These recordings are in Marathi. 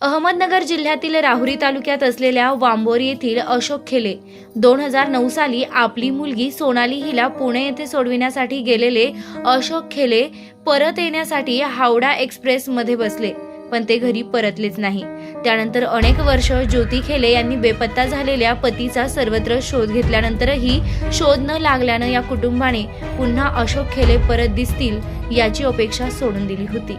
अहमदनगर जिल्ह्यातील राहुरी तालुक्यात असलेल्या वांबोरी येथील अशोक खेले दोन हजार नऊ साली आपली मुलगी सोनाली हिला पुणे येथे सोडविण्यासाठी गेलेले अशोक खेले परत येण्यासाठी हावडा एक्सप्रेसमध्ये बसले पण ते घरी परतलेच नाही. त्यानंतर अनेक वर्ष ज्योती खेले यांनी बेपत्ता झालेल्या पतीचा सर्वत्र शोध घेतल्यानंतरही शोध न लागल्यानं या कुटुंबाने पुन्हा अशोक खेले परत दिसतील याची अपेक्षा सोडून दिली होती.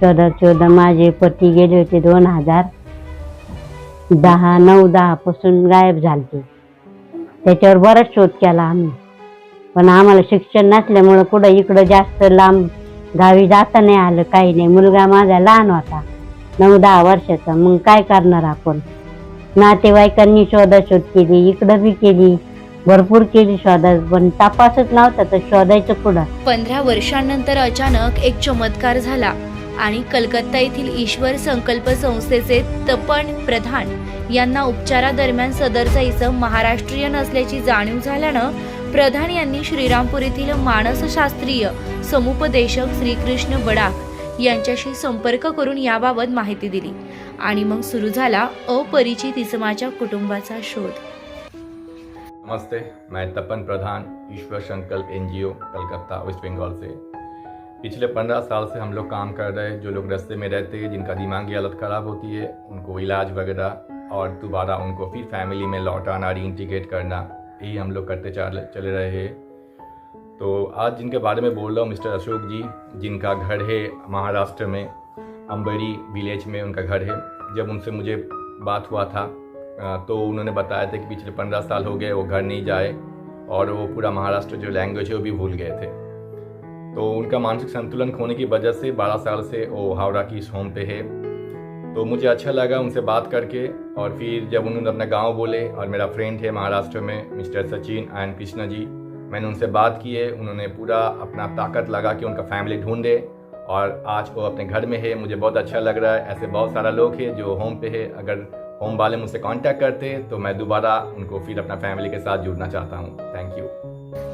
चौदा चौदा. माझे पती गेले होते दोन हजार दहा नऊ दहा पासून गायब झाले त्याच्यावर बराच शोध केला आम्ही. पण आम्हाला शिक्षण नसल्यामुळं कुठं इकडं जास्त लांब गावी जाता नाही आलं काही नाही. मुलगा माझा लहान होता. नऊ दहा वर्षाचा. मग काय करणार आपण? नातेवाईकांनी शोधाशोध केली इकडं बी केली भरपूर केली शोधा. पण तपासच नव्हता तर शोधायचं पुढं पंधरा वर्षांनंतर अचानक एक चमत्कार झाला. आणि कलकत्ता येथील ईश्वर संकल्प संस्थेचे तपन प्रधान यांना उपचारादरम्यान सदरचा इसम महाराष्ट्रीयन असल्याची जाणीव झाल्यानं प्रधान यांनी श्रीरामपूर येथील मानसशास्त्रीय समुपदेशक श्रीकृष्ण बडाक यांच्याशी संपर्क करून याबाबत माहिती दिली. आणि मग सुरू झाला अपरिचित इसमाच्या कुटुंबाचा शोध. नमस्ते मैं तपन प्रधान ईश्वर संकल्प एनजीओ कलकत्ता वेस्ट बंगाल से. पिछले पंद्रह साल से हम लोग काम कर रहे हैं, जो लोग रस्ते में रहते हैं, जिनका दिमागी हालत ख़राब होती है, उनको इलाज वगैरह, और दोबारा उनको फिर फैमिली में लौटाना रीइंटीग्रेट करना, यही हम लोग करते चल रहे हैं। तो आज जिनके बारे में बोल रहा हूँ, मिस्टर अशोक जी, जिनका घर है महाराष्ट्र में अम्बरी विलेज में उनका घर है। जब उनसे मुझे बात हुआ था तो उन्होंने बताया था कि पिछले पंद्रह साल हो गए, वो घर नहीं जाए, और वो पूरा महाराष्ट्र जो लैंग्वेज है, वो भी भूल गए थे। तो उनका मानसिक संतुलन खोने की वजह से बारह साल से वो हावड़ा की इस होम पे है। तो मुझे अच्छा लगा उनसे बात करके और फिर जब उन्होंने अपना गाँव बोले और मेरा फ्रेंड है महाराष्ट्र में, मिस्टर सचिन एंड कृष्णा जी, मैंने उनसे बात की है, उन्होंने पूरा अपना ताकत लगा कि उनका फैमिली ढूंढे और आज वो अपने घर में है। मुझे बहुत अच्छा लग रहा है। ऐसे बहुत सारा लोग हैं जो होम पे है। अगर होम वाले मुझसे कांटेक्ट करते तो मैं दोबारा उनको फिर अपना फैमिली के साथ जुड़ना चाहता हूँ। थैंक यू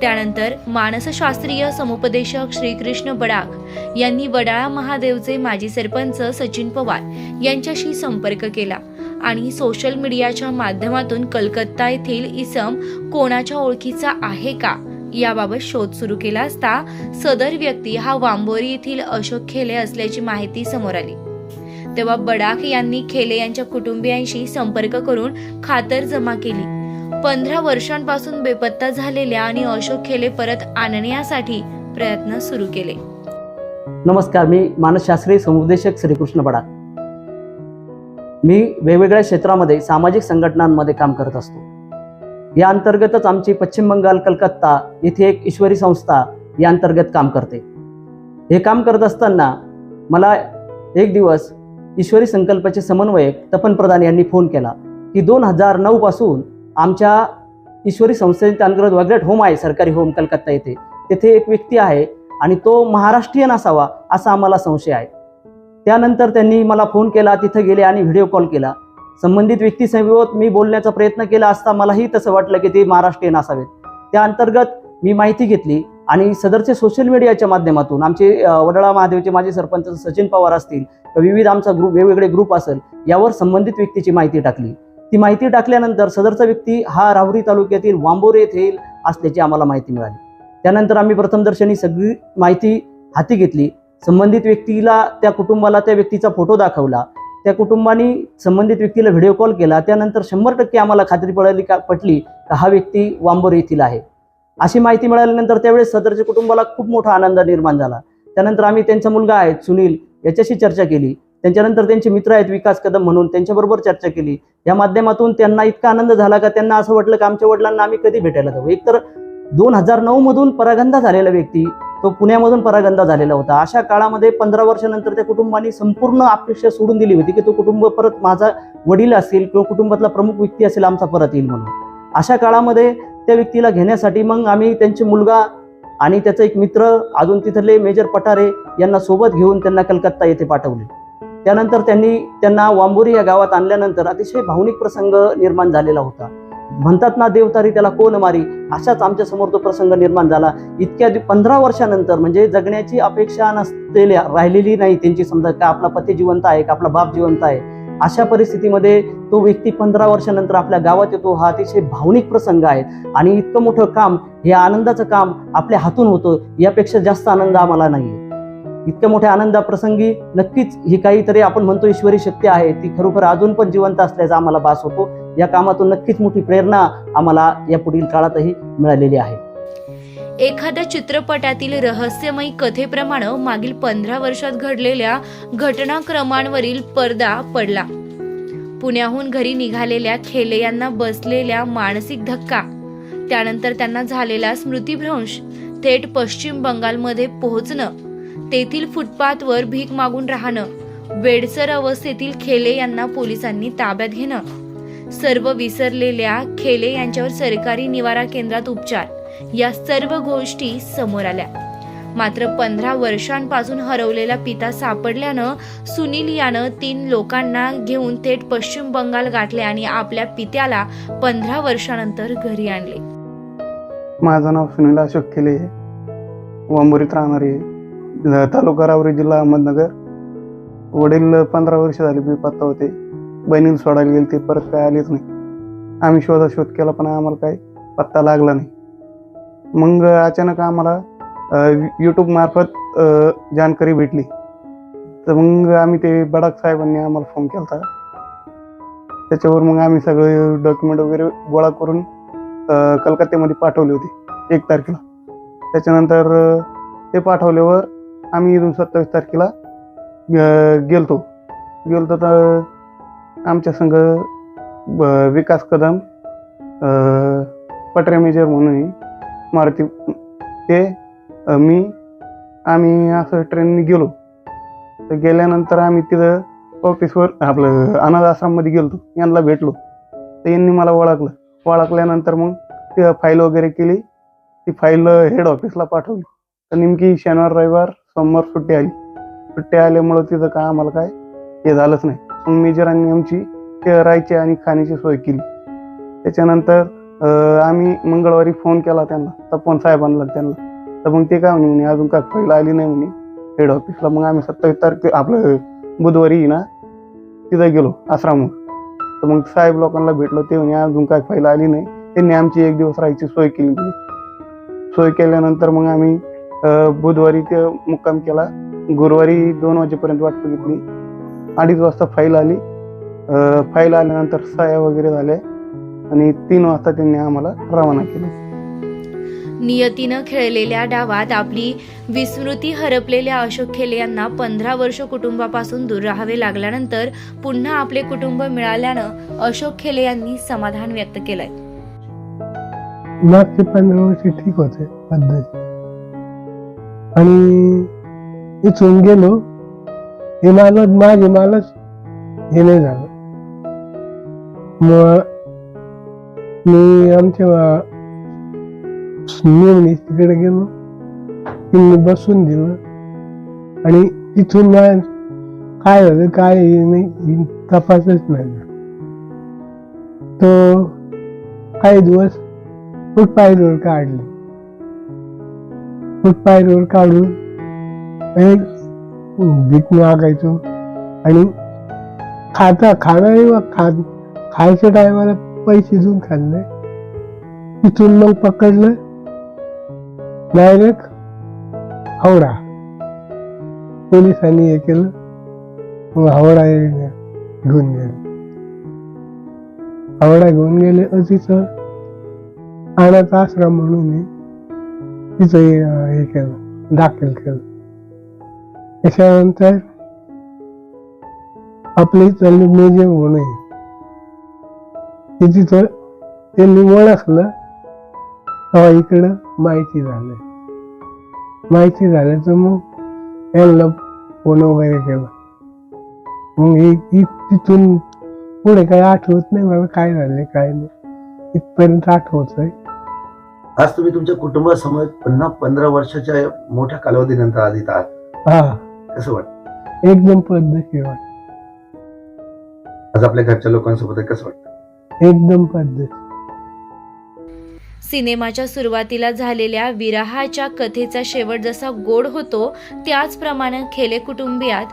त्यानंतर मानसशास्त्रीय समुपदेशक श्रीकृष्ण बडाक यांनी वडाळा महादेवचे माजी सरपंच सचिन पवार यांच्याशी संपर्क केला आणि सोशल मीडियाच्या माध्यमातून कलकत्ता येथील इसम कोणाच्या ओळखीचा आहे का याबाबत शोध सुरू केला असता सदर व्यक्ती हा वांबोरी येथील अशोक खेले असल्याची माहिती समोर आली. तेव्हा बडाक यांनी खेले यांच्या कुटुंबियांशी संपर्क करून खातर जमा केली. पंधरा वर्षांपासून बेपत्ता झालेल्या आणि अशोक खेले परत आणण्यासाठी प्रयत्न सुरू केले. नमस्कार मी मानसशास्त्रीय समुपदेशक श्रीकृष्ण बडा. मी वेगवेगळ्या क्षेत्रामध्ये सामाजिक संघटनांमध्ये काम करत असतो. या अंतर्गतच आमची पश्चिम बंगाल कलकत्ता येथे एक ईश्वरी संस्था या अंतर्गत काम करते. हे काम करत असताना मला एक दिवस ईश्वरी संकल्पाचे समन्वयक तपन प्रधान यांनी फोन केला की दोन हजार नऊ पासून आमच्या ईश्वरी संस्थेचे अंतर्गत वगैरे होम आहे सरकारी होम कलकत्ता येथे. तेथे एक व्यक्ती आहे आणि तो महाराष्ट्रीयन असावा असा आम्हाला संशय आहे. त्यानंतर त्यांनी मला फोन केला तिथं गेले आणि व्हिडिओ कॉल केला. संबंधित व्यक्तीसमोर मी बोलण्याचा प्रयत्न केला असता मलाही तसं वाटलं की ते महाराष्ट्रीयन असावेत. त्या अंतर्गत मी माहिती घेतली आणि सदरचे सोशल मीडियाच्या माध्यमातून आमचे अ, वडाळा महादेवचे माजी सरपंच सचिन पवार असतील विविध आमचा ग्रुप वेगवेगळे ग्रुप असेल यावर संबंधित व्यक्तीची माहिती टाकली. ती माहिती टाकल्यानंतर सदरचा व्यक्ती हा राहुरी तालुक्यातील वांबोरे येथील असल्याची आम्हाला माहिती मिळाली. त्यानंतर आम्ही प्रथमदर्शनी सगळी माहिती हाती घेतली. संबंधित व्यक्तीला त्या कुटुंबाला त्या व्यक्तीचा फोटो दाखवला. त्या कुटुंबानी संबंधित व्यक्तीला व्हिडिओ कॉल केला. त्यानंतर शंभर टक्के आम्हाला खात्री पडली का पटली का हा व्यक्ती वांबोर येथील आहे. अशी माहिती मिळाल्यानंतर त्यावेळेस सदरच्या कुटुंबाला खूप मोठा आनंद निर्माण झाला. त्यानंतर आम्ही त्यांचा मुलगा आहे सुनील याच्याशी चर्चा केली. त्यांच्यानंतर त्यांचे मित्र आहेत विकास कदम म्हणून त्यांच्याबरोबर चर्चा केली. या माध्यमातून त्यांना इतका आनंद झाला का त्यांना असं वाटलं की आमच्या वडिलांना आम्ही कधी भेटायला जाऊ? एकतर दोन हजार नऊ मधून परागंदा झालेला व्यक्ती तो पुण्यामधून परागंदा झालेला होता. अशा काळामध्ये पंधरा वर्षानंतर त्या कुटुंबाने संपूर्ण अपेक्षा सोडून दिली होती की तो कुटुंब परत माझा वडील असेल किंवा कुटुंबातला प्रमुख व्यक्ती असेल आमचा परत येईल म्हणून. अशा काळामध्ये त्या व्यक्तीला घेण्यासाठी मग आम्ही त्यांचे मुलगा आणि त्याचा एक मित्र अजून तिथले मेजर पठारे यांना सोबत घेऊन त्यांना कलकत्ता येथे पाठवले. त्यानंतर त्यांनी त्यांना वांबोरी या गावात आणल्यानंतर अतिशय भावनिक प्रसंग निर्माण झालेला होता. म्हणतात ना देवतारी त्याला कोण मारी? अशाच आमच्यासमोर तो प्रसंग निर्माण झाला. इतक्या पंधरा वर्षानंतर म्हणजे जगण्याची अपेक्षा नसलेल्या राहिलेली नाही त्यांची समजा का आपला पती जिवंत आहे का आपला बाप जिवंत आहे. अशा परिस्थितीमध्ये तो व्यक्ती पंधरा वर्षानंतर आपल्या गावात येतो हा अतिशय भावनिक प्रसंग आहे. आणि इतकं मोठं काम हे आनंदाचं काम आपल्या हातून होतं यापेक्षा जास्त आनंद आम्हाला नाही इतक्या मोठ्या आनंदाप्रसंगी नक्कीच ही काहीतरी आपण म्हणतो ईश्वरी शक्ती आहे. ती खरोखर अजून पण जिवंत असल्याचा आम्हाला भास होतो. या कामातून नक्कीच मोठी प्रेरणा आम्हाला या पुढील काळातही मिळालेली आहे. एखाद्या चित्रपटातील रहस्यमयी कथेप्रमाणे मागील पंधरा वर्षात घडलेल्या घटनाक्रमांवरील पडदा पडला. पुण्याहून घरी निघालेल्या खेले यांना बसलेल्या मानसिक धक्का त्यानंतर त्यांना झालेला स्मृतिभ्रंश थेट पश्चिम बंगालमध्ये पोहोचणं तेथील फुटपाथवर भीक मागून राहणं वेडसर अवस्थेतील खेले यांना पोलिसांनी ताब्यात घेणं. सर्व विसरलेल्या खेले यांच्यावर सरकारी निवारा केंद्रात उपचार. या सर्व गोष्टी समोर आल्या. मात्र पंधरा वर्षांपासून हरवलेला पिता सापडल्यानं सुनील यानं तीन लोकांना घेऊन थेट पश्चिम बंगाल गाठले आणि आपल्या पित्याला पंधरा वर्षानंतर घरी आणले. माझं नाव सुनील अशोक केले वांबोरीत राहणारे तालुका रावरी जिल्हा अहमदनगर. वडील पंधरा वर्ष झाले बेपत्ता होते. बहिणीला सोडायला गेले ते परत काय आलेच नाही. आम्ही शोधा शोध केला पण आम्हाला काही पत्ता लागला नाही. मग अचानक आम्हाला यूट्यूबमार्फत जानकारी भेटली. तर मग आम्ही ते बडाक साहेबांनी आम्हाला फोन केला होता त्याच्यावर मग आम्ही सगळे डॉक्युमेंट वगैरे गोळा करून कलकत्त्यामध्ये पाठवले होते एक तारखेला. त्याच्यानंतर ते पाठवल्यावर आम्ही इथून सत्तावीस तारखेला गेलतो. गेलतो तर आमच्या संघ ब- विकास कदम पटरे मेजर म्हणून मारुती ते मी आम्ही असं ट्रेनने गेलो. तर गेल्यानंतर आम्ही तिथं ऑफिसवर आपलं अनाथ आश्रममध्ये गेलतो. यांना भेटलो. तर यांनी मला ओळखलं. ओळखल्यानंतर मग ते फाईल वगैरे केली. ती फाईल हेड ऑफिसला पाठवली. तर नेमकी शनिवार रविवार सोमवार सुट्टी आली. सुट्टी आल्यामुळं तिथं काय आम्हाला काय हे झालंच नाही. मग मेजरांनी आमची ते राहायची आणि खाण्याची सोय केली. त्याच्यानंतर आम्ही मंगळवारी फोन केला त्यांना. तपन साहेबांना त्यांना. तर मग ते काय म्हणे म्हणे अजून काय फाईल आली नाही म्हणे. हेड ऑफिसला मग आम्ही सत्तावीस तारखे आपलं बुधवारी ना तिथं गेलो आश्रमवर. तर मग साहेब लोकांना भेटलो. ते म्हणे अजून काय फाईल आली नाही. त्यांनी आमची एक दिवस राहायची सोय केली. सोय केल्यानंतर मग आम्ही बुधवारी ते मुक्काम केला. गुरुवारी दोन वाजेपर्यंत वाट बघितली. अडीच वाजता फाईल आली. फाईल आल्यानंतर सह्या वगैरे झाल्या. आणि तीन वाजता त्यांनी आम्हाला रवाना केलं. नियतीनं खेळलेल्या डावात आपली विस्मृती हरपलेल्या अशोक खेले यांना पंधरा वर्ष कुटुंबापासून दूर राहावे लागल्यानंतर पुन्हा आपले कुटुंब मिळाल्यानं अशोक खेले यांनी समाधान व्यक्त केलंय. मागचे पंधरा वर्ष ठीक होते पद्धती. आणि इथून गेलो हे मला माझे मलाच हे नाही झालं. मग मी आमच्या मेवणी तिकडे गेलो. तिने बसून दिलं. आणि तिथून काय झालं काय नाही तपासच नाही तो काही दिवस फुटपायरीवर काढले. फुटपायरीवर काढून एक भीक मागायचो आणि खाता खाणं खा खायच्या टायमाला पैसे देऊन खाल्ले तिथून मग पकडलं. डायरेक्ट हावडा. पोलिसांनी हे केलं. मग हावडा घेऊन गेले. हावडा घेऊन गेले अ तिथं अनाथ आश्रम म्हणून तिचं हे केलं दाखल केलं. त्याच्यानंतर आपली इथलं मेजे होणे ते तिथं त्यांनी ओळखलं तेव्हा इकडं माहिती झालं. माहिती झालं तर मग यांना फोन वगैरे केला. मग हे इ- तिथून पुढे काय आठवत नाही मला काय झालं काय नाही. इथपर्यंत आठवत आहे आज तुम्ही तुमच्या कुटुंबासमोर पुन्हा पंधरा वर्षाच्या मोठ्या कालावधीनंतर आज इथं आहात. हा. कसं वाटतं? एकदम पद्धतशीर वाटतं. आज आपल्या घरच्या लोकांसोबत कसं वाटतं? एकदम पद्धत. सिनेमाच्या सुरुवातीला झालेल्या विरहाच्या कथेचा शेवट जसा गोड होतो त्याचप्रमाणे खेले कुटुंबियात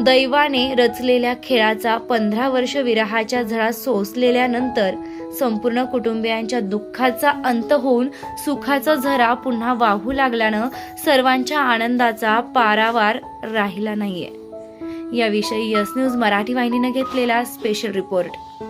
दैवाने रचलेल्या खेळाचा पंधरा वर्ष विरहाच्या झळा सोसलेल्यानंतर संपूर्ण कुटुंबियांच्या दुःखाचा अंत होऊन सुखाचा झरा पुन्हा वाहू लागल्यानं सर्वांच्या आनंदाचा पारावार राहिला नाहीये. याविषयी यस न्यूज मराठी वाहिनीनं घेतलेला स्पेशल रिपोर्ट